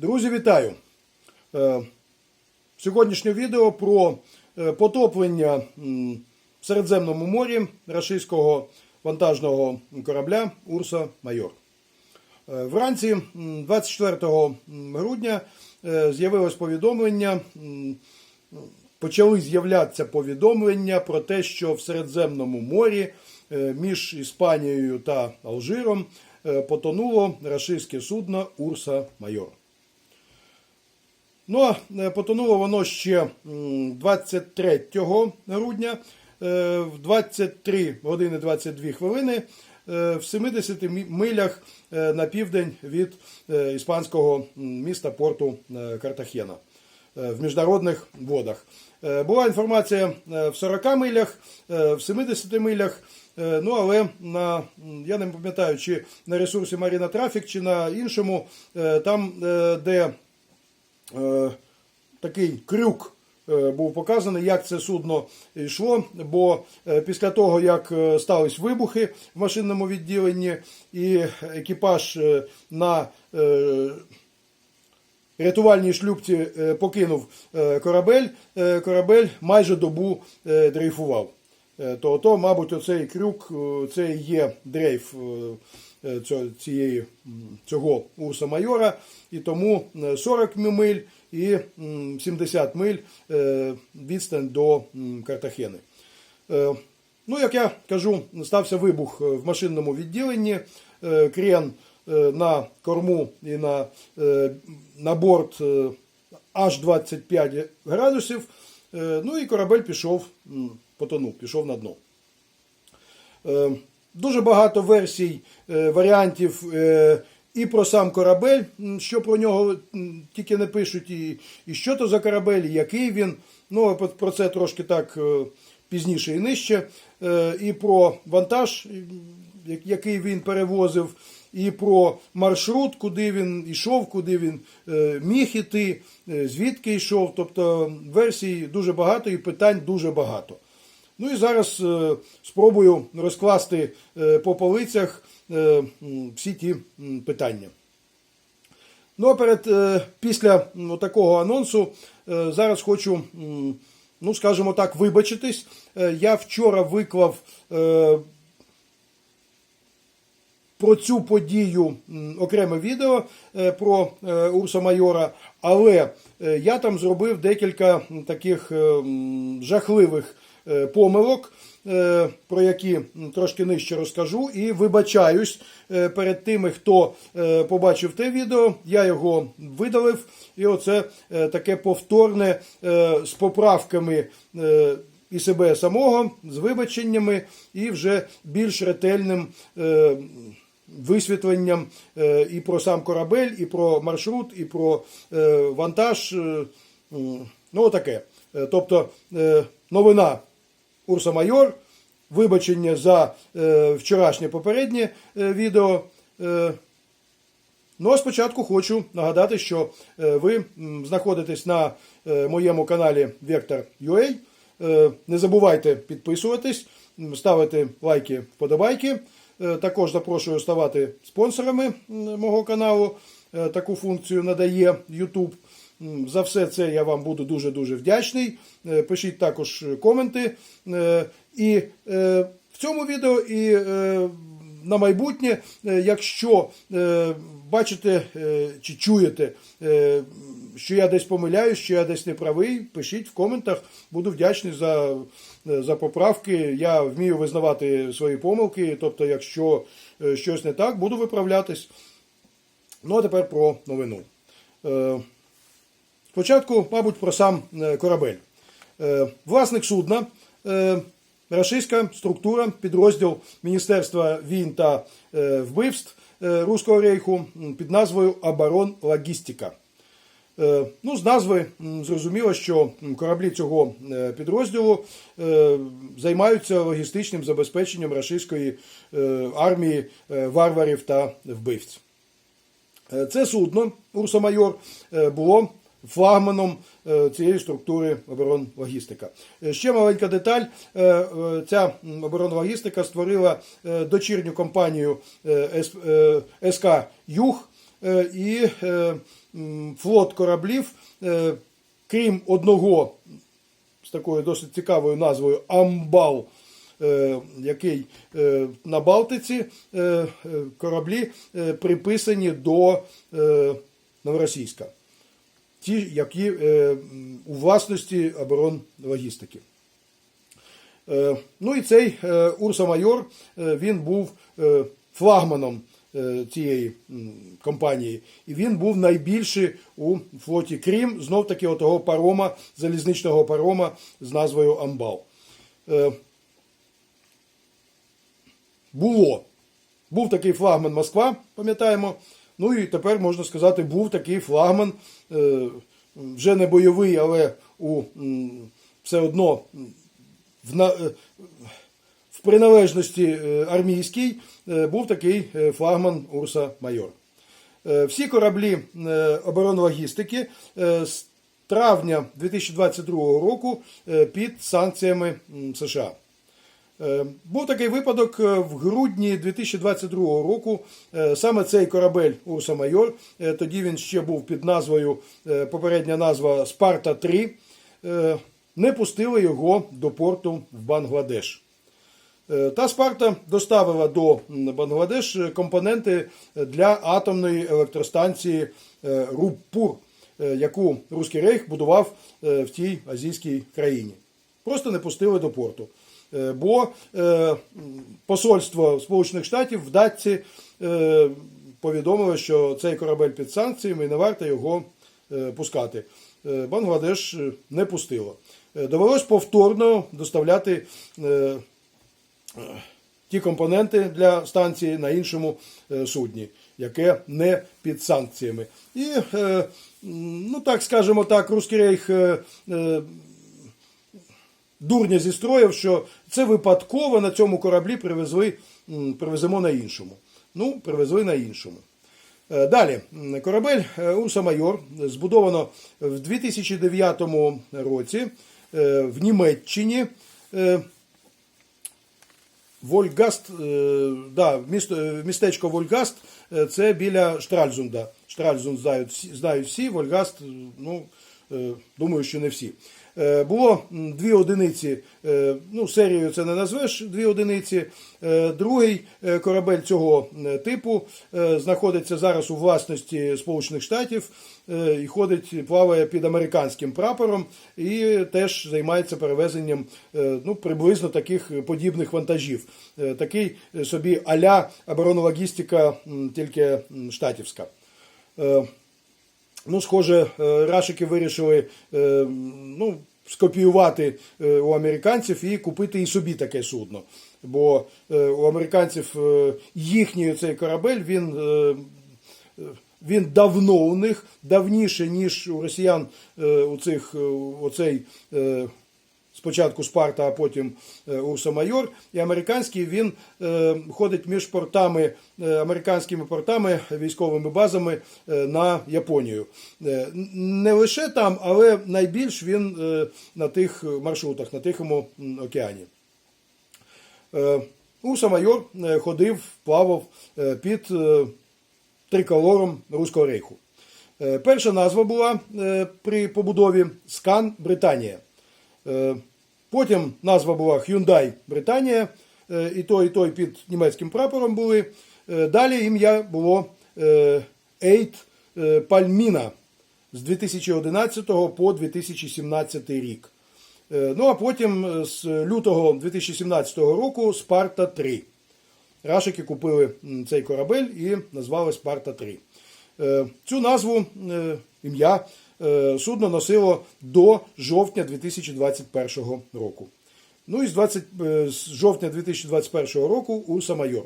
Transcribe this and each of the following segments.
Друзі, вітаю! Е, Сьогоднішнє відео про е, потоплення в Середземному морі російського вантажного корабля Урса Майор. Е, Вранці 24 грудня з'явилось повідомлення, почали з'являтися повідомлення про те, що в Середземному морі між Іспанією та Алжиром потонуло рашистське судно Урса Майор. Ну, е, потонуло воно ще 23 грудня е, в 23 години 22 хвилини е, в 70 милях на південь від іспанського міста порту Картахена в міжнародних водах. Була інформація в 40 милях, в 70 милях. Ну, але на, я не пам'ятаю, чи на ресурсі Marina Traffic, чи на іншому, там, де е, такий крюк е, був показаний, як це судно йшло. Бо е, після того, як стались вибухи в машинному відділенні, і екіпаж на рятувальній шлюпці покинув корабель, корабель майже добу дрейфував. То, то, мабуть, оцей крюк, це є дрейф цієї, цього урса майора, і тому е, 40 миль і 70 миль е, відстань до Картахени. Е, Ну, як я кажу, стався вибух е, в машинному відділенні. Е, Крен е, на корму і на, е, на борт е, аж 25 градусів. Е, Ну і корабель пішов, потонув, пішов на дно. Дуже багато версій, е, варіантів е, і про сам корабель, що про нього тільки не пишуть, і, і що то за корабель, і який він. Ну, про- це трошки так е, пізніше і нижче. І про вантаж, який він перевозив, і про маршрут, куди він йшов, куди він міг іти, звідки йшов. Тобто версій дуже багато і питань дуже багато. Ну і зараз е, спробую розкласти е, по полицях е, всі ті питання. Ну а перед після такого анонсу зараз хочу, ну скажімо так, вибачитись. Я вчора виклав про цю подію окреме відео про Урса Майора, але я там зробив декілька таких жахливих помилок, е, про які трошки нижче розкажу, і вибачаюсь е, перед тими, хто е, побачив те відео. Я його видалив, і оце е, таке повторне е, з поправками. е, І себе самого з вибаченнями, і вже більш ретельним е, висвітленням е, і про сам корабель, і про маршрут, і про е, вантаж. е, Ну, отаке. Е, Тобто е, новина Урса Майор, вибачення за е, вчорашнє попереднє е, відео. Е, Ну, а спочатку хочу нагадати, що е, ви знаходитесь на е, моєму каналі Vector.ua. Е, Не забувайте підписуватись, ставити лайки, вподобайки. Також запрошую ставати спонсорами мого каналу. Таку функцію надає YouTube. За все це я вам буду дуже-дуже вдячний. Е, Пишіть також коменти. Е, І е, в цьому відео і на майбутнє, якщо бачите чи чуєте, що я десь помиляюсь, що я десь не правий, пишіть в коментах. Буду вдячний за, за поправки. Я вмію визнавати свої помилки. Тобто, якщо щось не так, буду виправлятись. Ну а тепер про новину. Спочатку, мабуть, про сам е, корабель. Е, Власник судна, е, рашистська структура, підрозділ Міністерства війн та вбивств Руського рейху під назвою Оборон Логістика. Ну, з назви зрозуміло, що кораблі цього підрозділу займаються логістичним забезпеченням рашистської армії варварів та вбивць. Е, Це судно Урса Майор е, було флагманом е, цієї структури оборонлогістика. Е, Ще маленька деталь. Е, Ця оборонлогістика створила дочірню компанію СК Юг. І флот кораблів, крім одного з такою досить цікавою назвою Амбал, який на Балтиці кораблі приписані до Новоросійська. Ті, які е, у власності оборон логістики. Е, Ну і цей е, Урса Майор він був флагманом цієї компанії, і він був найбільший у флоті Крім, знов таки отого парома, залізничного парома з назвою Амбал. Було. Був такий флагман Москва, пам'ятаємо. Ну і тепер можна сказати, був такий флагман, е, вже не бойовий, але у все одно в, е, в приналежності е, армійській був такий флагман Урса Майор. Всі кораблі оборонлогістики з травня 2022 року під санкціями США. Е, Був такий випадок е, в грудні 2022 року. е, Саме цей корабель Урса Майор, тоді він ще був під назвою, попередня назва Спарта 3, е, не пустили його до порту в Бангладеш. Та Спарта доставила до Бангладеш компоненти для атомної електростанції Руппур, яку Руський Рейх будував в тій азійській країні. Просто не пустили до порту. Е, Бо е, посольство Сполучених Штатів в Датці е, повідомило, що цей корабель під санкціями і не варто його пускати. Бангладеш не пустило. Довелось повторно доставляти ті компоненти для станції на іншому судні, яке не під санкціями. І, ну так скажемо так, Руський Рейх дурня зістроїв, що це випадково на цьому кораблі привезли, привеземо на іншому. Ну, привезли на іншому. Е, Далі, корабель е, Урса Майор збудовано в 2009 році е, в Німеччині. Вольгаст, да, містечко Вольгаст це біля Штральзунда. Штральзунд знають, всі- Вольгаст, ну, думаю, що не всі. Е, Було дві одиниці, е, ну, серією це не назвеш дві одиниці. Е, Другий корабель цього типу знаходиться зараз у власності Сполучених Штатів і ходить, плаває під американським прапором і теж займається перевезенням ну, приблизно таких подібних вантажів. Такий собі аля оборонологістика тільки штатівська. Ну, схоже, е, рашики вирішили е, ну, скопіювати е, у американців і купити і собі таке судно. Бо у американців їхній цей корабель він. Він давно у них давніше, ніж у росіян у цих оцей спочатку Спарта, а потім е, Урса Майор. І американський він е, ходить між портами, е, американськими портами, військовими базами на Японію. Не лише там, але найбільш він на тих маршрутах, на Тихому океані. Урса Майор ходив, плавав під триколором Руського рейху. Перша назва була при побудові Скан Британія. Е, Потім назва була Hyundai Британія, е, і той, і той під німецьким прапором були. Е, Далі ім'я було е, Ейт е, Пальміна з 2011 по 2017 рік. Е, Ну а потім е, з лютого 2017 року Спарта 3. Рашики купили цей корабель і назвали Спарта 3. Е, Цю назву е, ім'я е, судно носило до жовтня 2021 року. Ну і з, 20, е, з жовтня 2021 року Урса Майор.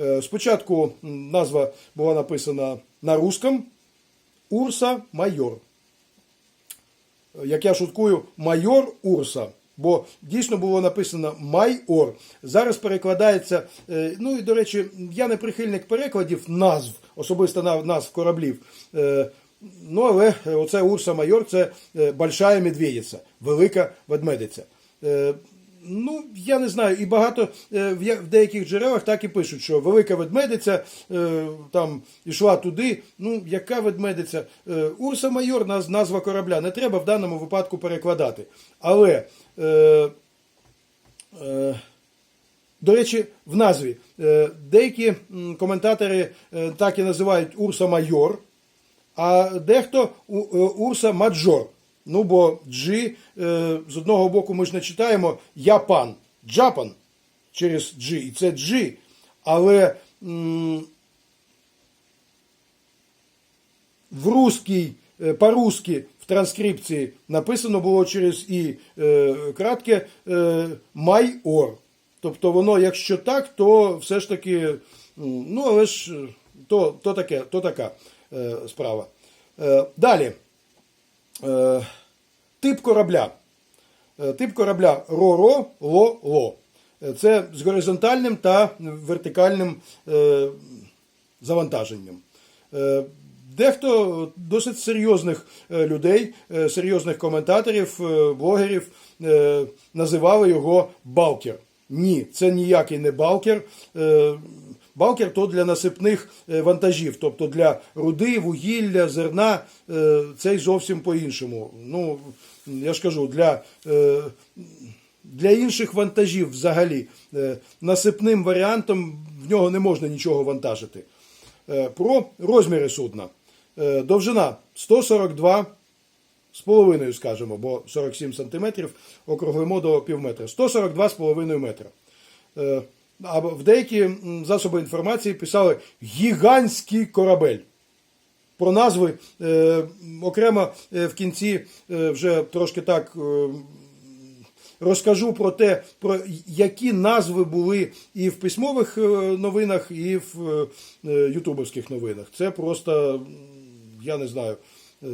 Е, Спочатку назва була написана на русском Урса Майор як я шуткую, майор Урса. Бо дійсно було написано майор. Зараз перекладається. е, Ну і до речі, я не прихильник перекладів назв, особисто назв кораблів. Е, Ну, але оце Урса Майор це е, большая медведиця, велика ведмедиця. Е, Ну, я не знаю, і багато е, в деяких джерелах так і пишуть, що велика ведмедиця е, там ішла туди. Ну, яка ведмедиця? Е, Урса Майор назва корабля. Не треба в даному випадку перекладати. Але, е, е, до речі, в назві е, деякі коментатори е, так і називають Урса Майор, а дехто е, Урса Маджор. Ну, бо G, е, з одного боку, ми ж не читаємо Япан, Джапан через G, і це G. Але в русській, е, по-русски в транскрипції написано було через і кратке майор. Тобто воно, якщо так, то все ж таки, ну але ж то, то, таке, то така справа. Е, далі. Е, тип корабля. Е, Тип корабля РОРО-ЛО-ЛО. Е, Це з горизонтальним та вертикальним е, завантаженням. Е, Дехто досить серйозних е, людей, е, серйозних коментаторів, е, блогерів е, називали його балкер. Ні, це ніякий не балкер. Балкер то для насипних е, вантажів, тобто для руди, вугілля, зерна, е, це й зовсім по-іншому. Ну, я ж кажу, для, е, для інших вантажів взагалі насипним варіантом в нього не можна нічого вантажити. Про розміри судна. Довжина 142 з половиною, скажімо, бо 47 сантиметрів округлимо до півметра. 142,5 метра. Е, А в деякі засоби інформації писали гігантський корабель. Про назви е, окремо е, в кінці е, вже трошки так е, розкажу про те, про які назви були і в письмових е, новинах, і в е, ютубовських новинах. Це просто, я не знаю, е,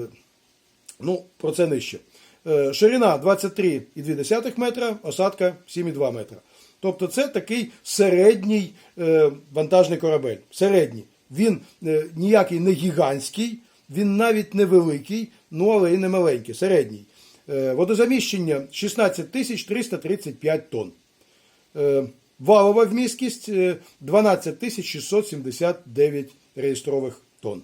ну, про це нижче. Е, Ширина 23,2 метра, осадка 7,2 метра. Тобто це такий середній е, вантажний корабель. Середній. Він е, ніякий не гігантський, він навіть не великий, ну але і не маленький, середній. Е, Водозаміщення 16 тисяч 335 тонн. Валова вмісткість е, 12 тисяч 679 реєстрових тонн.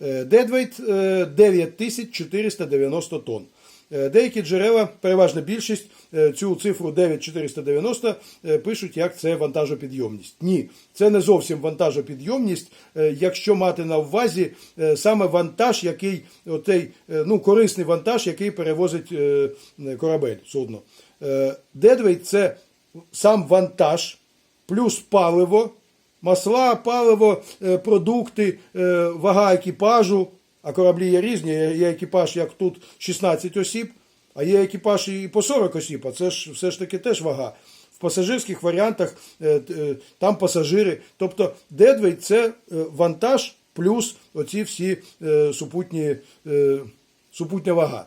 Дедвейт е, 9 тисяч 490 тонн. Е, Деякі джерела, переважна більшість, е, цю цифру 9490 е, пишуть, як це вантажопідйомність. Ні, це не зовсім вантажопідйомність, якщо мати на увазі саме вантаж, який отей, ну, корисний вантаж, який перевозить корабель, судно. Дедвейт це сам вантаж плюс паливо, масла, паливо, продукти, вага екіпажу. А кораблі є різні. Є екіпаж, як тут 16 осіб, а є екіпаж і по 40 осіб, а це ж все ж таки теж вага. В пасажирських варіантах е, е, там пасажири. Тобто дедвей це е, вантаж плюс оці всі супутні, супутня вага.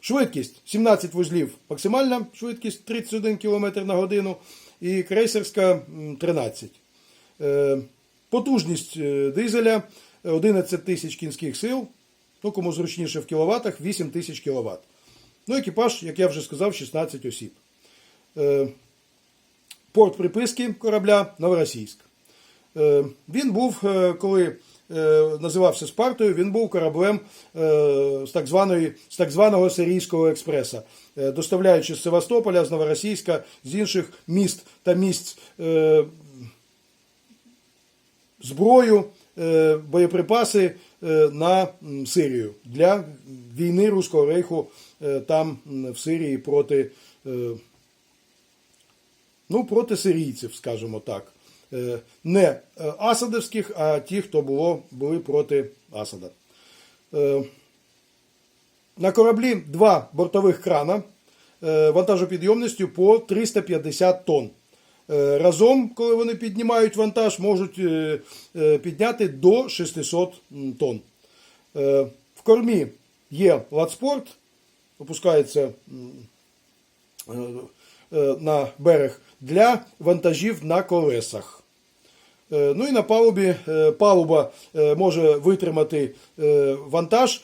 Швидкість 17 вузлів максимальна швидкість 31 км на годину і крейсерська м, 13. Е, Потужність е, дизеля 11 тисяч кінських сил, ну кому зручніше в кіловатах 8 тисяч кВт. Ну, екіпаж, як я вже сказав, 16 осіб. Е, Порт приписки корабля Новоросійськ. Е, Він був, е, коли е, називався Спартою, він був кораблем е, з так, званої, з так званого Сирійського експреса, Е, доставляючи з Севастополя, з Новоросійська, з інших міст та місць е, зброю, е, боєприпаси е, на Сирію для війни Руського рейху е, там в Сирії проти. ну, проти сирійців, скажімо так. Не асадовських, а ті, хто було, були проти Асада. На кораблі два бортових крана вантажопідйомністю по 350 тонн. Е, Разом, коли вони піднімають вантаж, можуть е, е, підняти до 600 тонн. В кормі є ладспорт, опускається на берег для вантажів на колесах. Ну і на палубі палуба може витримати вантаж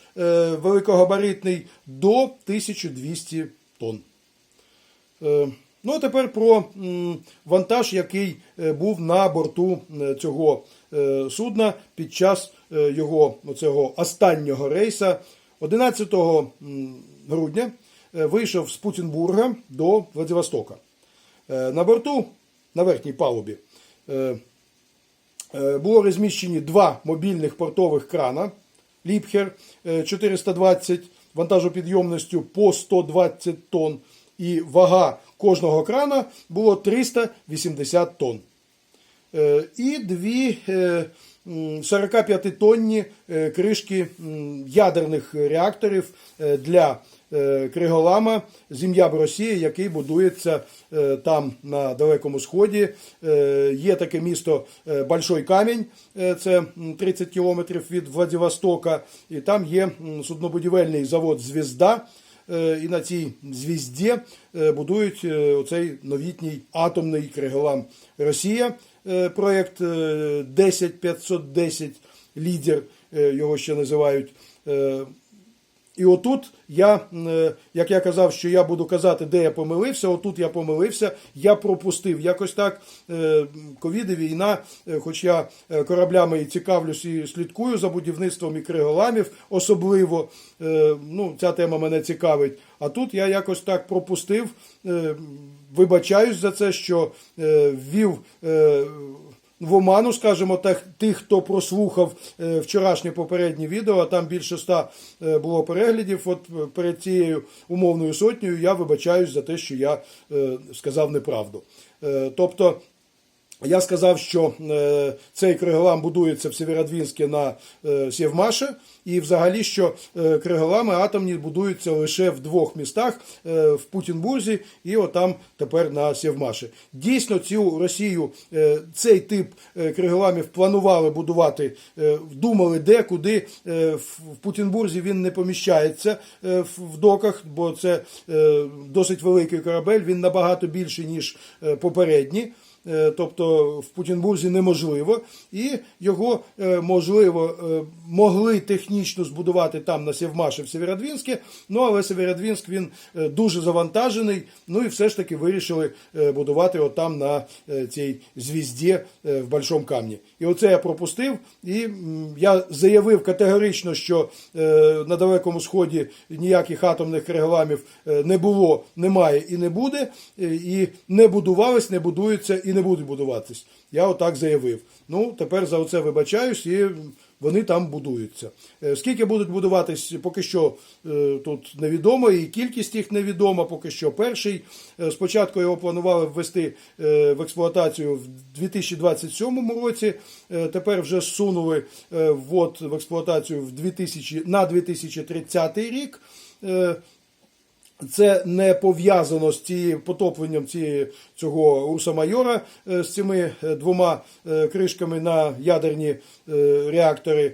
великогабаритний до 1200 тонн. Ну, а тепер про вантаж, який е, був на борту е, цього е, судна під час його оцього останнього рейса. 11 грудня вийшов з Путінбурга до Владивостока. На борту, на верхній палубі, було розміщені два мобільних портових крана Ліпхер е, 420 вантажопідйомністю по 120 тонн, і вага кожного крана було 380 тонн. Е, І дві е, 45-тонні е, кришки ядерних реакторів е, для е, Криголама Зім'я Росія, який будується е, там на Далекому Сході. Е, Є таке місто е, Большой Камінь, е, це 30 кілометрів від Владивостока, і там є суднобудівельний завод Звізда. Е, І на цій звізді е, будують е, оцей новітній атомний Криголам Росія. Проєкт е, 10510 лідер його ще називають. І отут я, е, як я казав, що я буду казати, де я помилився, отут я помилився, я пропустив якось так. е, Ковід і війна, е, хоч я кораблями і цікавлюсь і слідкую за будівництвом і криголамів, особливо, ну, ця тема мене цікавить. А тут я якось так пропустив. Вибачаюсь за це, що ввів. В оману, скажімо так, тих, хто прослухав е, вчорашнє попереднє відео, а там більше ста е, було переглядів. От е, перед цією умовною сотнею я вибачаюсь за те, що я сказав неправду. Тобто. Я сказав, що е, цей криголам будується в Сєвєродвінське на е, Сєвмаше, і взагалі, що е, криголами атомні будуються лише в двох містах в Путінбурзі і отам тепер на Сєвмаше. Дійсно, цю Росію цей тип криголамів планували будувати, думали де, куди. В Путінбурзі він не поміщається в доках, бо це досить великий корабель, він набагато більший, ніж попередні. Е, тобто в Путінбурзі неможливо, і його е, можливо е, могли технічно збудувати там на Сєвмаші в Сєвєродвінське, ну але Сєвєродвінськ він е, дуже завантажений. Ну і все ж таки вирішили е, будувати отам на е, цій звізді е, в Большому камні. І оце я пропустив. І я заявив категорично, що е, на Далекому Сході ніяких атомних регламів е, не було, немає і не буде. е, І не будувались, не будуються і не будуть будуватись. Я отак заявив. Ну, тепер за оце вибачаюсь і вони там будуються. Е, Скільки будуть будуватись, поки що е, тут невідомо, і кількість їх невідома. Поки що перший. Е, Спочатку його планували ввести в експлуатацію в 2027 році. Тепер вже зсунули е, ввод в експлуатацію в 2000, на 2030 рік. Це не пов'язано з цією потопленням цієї, цього руса Майора е, з цими е, двома е, кришками на ядерні реактори.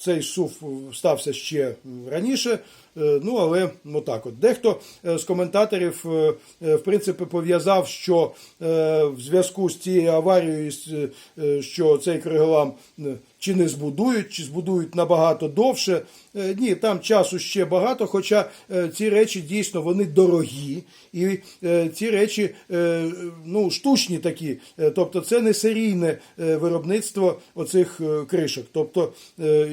Цей сув стався ще раніше. Е, Ну, але отак от. Дехто е, з коментаторів е, в принципі пов'язав, що в зв'язку з цією аварією, що цей криголам чи не збудують, чи збудують набагато довше. Ні, там часу ще багато, хоча ці речі дійсно вони дорогі, і ці речі ну, штучні такі. Тобто це не серійне виробництво оцих кришок. Тобто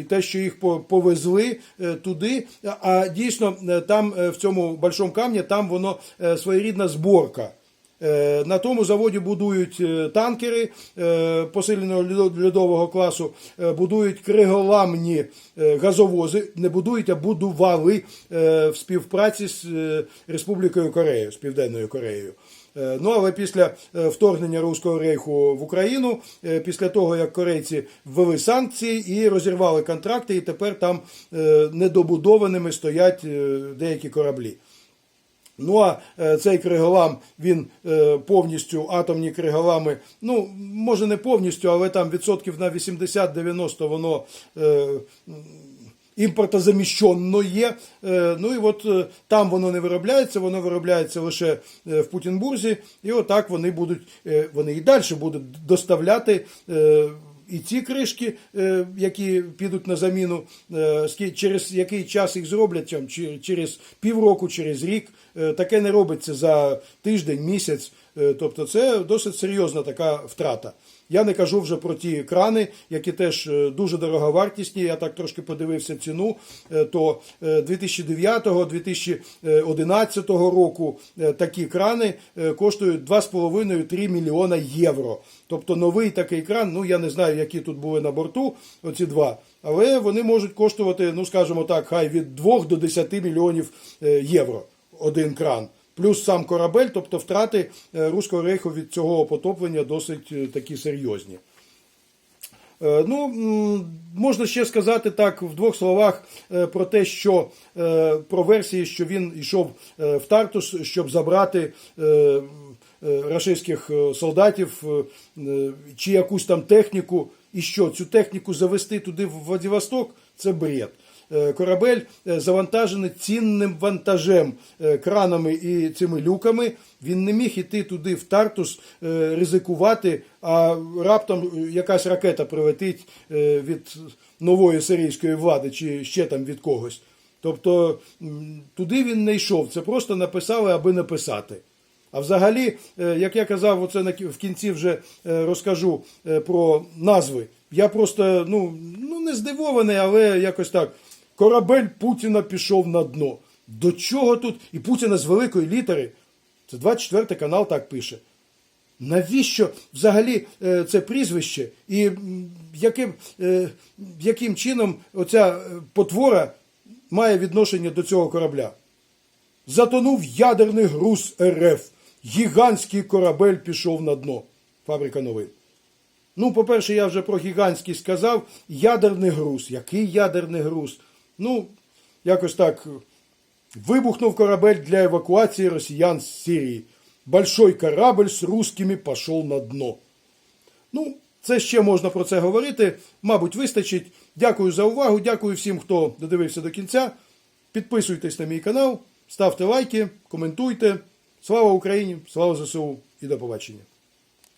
і те, що їх повезли е, туди, а дійсно е, там е, в цьому большому камні там воно своєрідна зборка. На тому заводі будують танкери посиленого льодового класу, будують криголамні газовози, не будують, а будували в співпраці з Республікою Корея, з Південною Кореєю. Е, Ну, але після е, вторгнення Руського рейху в Україну, е, після того як корейці ввели санкції і розірвали контракти, і тепер там недобудованими стоять деякі кораблі. Ну а цей криголам, він повністю атомні криголами, ну може не повністю, але там відсотків на 80-90 воно імпортозаміщено є. Е, Ну і от е, там воно не виробляється, воно виробляється лише е, в Путінбурзі, і отак вони будуть, вони і далі будуть доставляти. і ці кришки, які підуть на заміну, через який час їх зроблять, через півроку, через рік. Таке не робиться за тиждень, місяць. Тобто це досить серйозна така втрата. Я не кажу вже про ті крани, які теж е, дуже дороговартісні. Я так трошки подивився ціну. е, То 2009-2011 року е, такі крани коштують 2,5-3 мільйона євро. Тобто новий такий кран, ну я не знаю, які тут були на борту, оці два. Але вони можуть коштувати, ну скажімо так, хай від 2 до 10 мільйонів євро один кран. Плюс сам корабель, тобто втрати е, Руського рейху від цього потоплення досить е, такі серйозні. Е, Ну, можна ще сказати так в двох словах про те, що про версії, що він йшов в Тартус, щоб забрати рашистських солдатів чи якусь там техніку, і що цю техніку завести туди в Владивосток це бред. Е, Корабель е, завантажений цінним вантажем, е, кранами і цими люками. Він не міг іти туди в Тартус, ризикувати, а раптом якась ракета прилетить від нової сирійської влади чи ще там від когось. Тобто туди він не йшов. Це просто написали, аби написати. А взагалі, як я казав, оце в кінці вже розкажу про назви. Я просто ну, ну не здивований, але якось так. Корабель Путіна пішов на дно. До чого тут? І Путіна з великої літери. Це 24 канал так пише. Навіщо взагалі е, це прізвище? І яким, е, яким чином оця е, потвора має відношення до цього корабля? Затонув ядерний груз РФ. Гігантський корабель пішов на дно. Фабрика новин. Ну, по-перше, я вже про гігантський сказав. Ядерний груз. Який ядерний груз? Ну, якось так. Вибухнув корабель для евакуації росіян з Сирії. Большой корабль з русскими пішов на дно. Ну, це ще можна про це говорити. Мабуть, вистачить. Дякую за увагу. Дякую всім, хто додивився до кінця. Підписуйтесь на мій канал, ставте лайки, коментуйте. Слава Україні! Слава ЗСУ і до побачення!